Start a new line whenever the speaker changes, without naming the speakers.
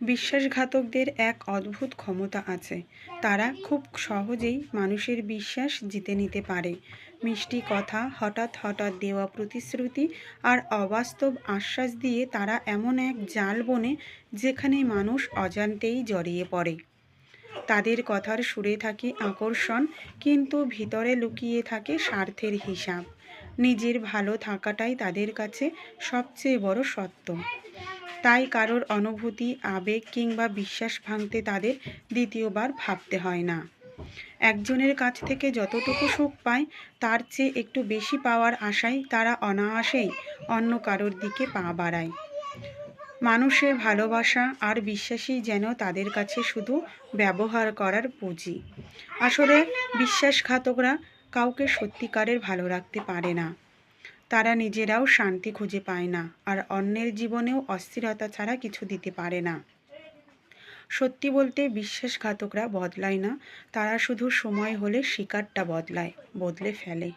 বিশ্বাসঘাতকদের এক অদ্ভুত ক্ষমতা আছে। তারা খুব সহজেই মানুষের বিশ্বাস জিতে নিতে পারে। মিষ্টি কথা, হঠাৎ হঠাৎ দেওয়া প্রতিশ্রুতি আর অবাস্তব আশ্বাস দিয়ে তারা এমন এক জাল বনে যেখানে মানুষ অজান্তেই জড়িয়ে পড়ে। তাদের কথার সুরে থাকে আকর্ষণ, কিন্তু ভিতরে লুকিয়ে থাকে স্বার্থের হিসাব। নিজের ভালো থাকাটাই তাদের কাছে সবচেয়ে বড় সত্য। তাই কারোর অনুভূতি, আবেগ কিংবা বিশ্বাস ভাঙতে তাদের দ্বিতীয়বার ভাবতে হয় না। একজনের কাছ থেকে যতটুকু সুখ পায়, তার চেয়ে একটু বেশি পাওয়ার আশায় তারা অনায়াসেই অন্য কারোর দিকে পা বাড়ায়। মানুষের ভালোবাসা আর বিশ্বাসই যেন তাদের কাছে শুধু ব্যবহার করার পুঁজি। আসলে বিশ্বাসঘাতকরা কাউকে সত্যিকারের ভালো রাখতে পারে না। তারা নিজেরাও শান্তি খুঁজে পায় না আর অন্যের জীবনেও অস্থিরতা ছাড়া কিছু দিতে পারে না। সত্যি বলতে বিশ্বাসঘাতকরা বদলায় না, তারা শুধু সময় হলে শিকারটা বদলায়, বদলে ফেলে।